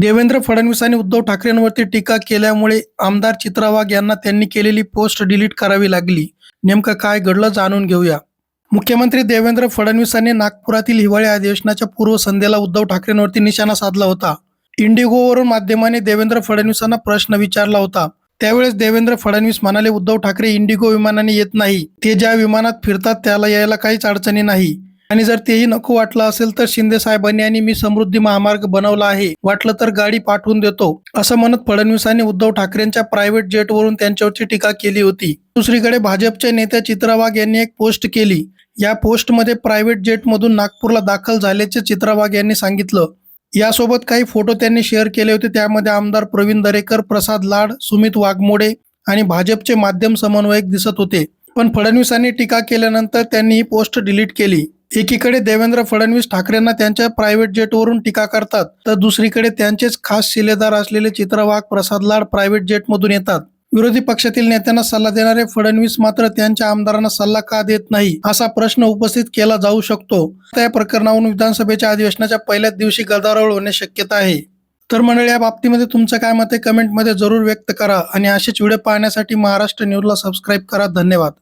देवेंद्र फडणवीस आणि उद्धव ठाकरेंवरती टीका केल्यामुळे आमदार चित्रा वाघ यांना त्यांनी केलेली पोस्ट डिलीट करावी लागली. नेमकं काय घडलं जाणून घेऊया. मुख्यमंत्री देवेंद्र फडणवीसांनी नागपुरातील हिवाळी अधिवेशनाच्या पूर्वसंध्येला उद्धव ठाकरेंवरती निशाणा साधला होता. इंडिगोवरून माध्यमाने देवेंद्र फडणवीसांना प्रश्न विचारला होता. त्यावेळेस देवेंद्र फडणवीस म्हणाले उद्धव ठाकरे इंडिगो विमानाने येत नाही. ते ज्या विमानात फिरतात त्याला यायला काहीच अडचणी नाही. आणि जर तेही नको वाटलं असेल तर शिंदे साहेबांनी आणि मी समृद्धी महामार्ग बनवला आहे वाटलं तर गाडी पाठवून देतो असं म्हणत फडणवीसांनी उद्धव ठाकरेंच्या प्रायव्हेट जेटवरून त्यांच्यावरची टीका केली होती. दुसरीकडे भाजपचे नेत्या चित्रा वाघ यांनी एक पोस्ट केली. या पोस्टमध्ये प्रायव्हेट जेटमधून नागपूरला दाखल झाल्याचे चित्रा वाघ यांनी सांगितलं. यासोबत काही फोटो त्यांनी शेअर केले होते. त्यामध्ये आमदार प्रवीण दरेकर प्रसाद लाड सुमित वाघमोडे आणि भाजपचे माध्यम समन्वयक दिसत होते. पण फडणवीसांनी टीका केल्यानंतर त्यांनी ही पोस्ट डिलीट केली. एकीकडे देवेंद्र फडणवीस ठाकरेंना त्यांच्या प्रायव्हेट जेटवरून टीका करतात तर दुसरीकडे त्यांचेच खास शिलेदार असलेले चित्रवाघ प्रसाद लाड प्रायव्हेट जेटमधून येतात. विरोधी पक्षातील नेत्यांना सल्ला देणारे फडणवीस मात्र त्यांच्या आमदारांना सल्ला का देत नाही असा प्रश्न उपस्थित केला जाऊ शकतो. त्या या प्रकरणावरून विधानसभेच्या अधिवेशनाच्या पहिल्याच दिवशी गदारोळ होण्याची शक्यता आहे. तर मंडळी या बाबतीमध्ये तुमचं काय मत आहे? कमेंटमध्ये जरूर व्यक्त करा आणि असेच व्हिडिओ पाहण्यासाठी महाराष्ट्र न्यूजला सबस्क्राईब करा. धन्यवाद.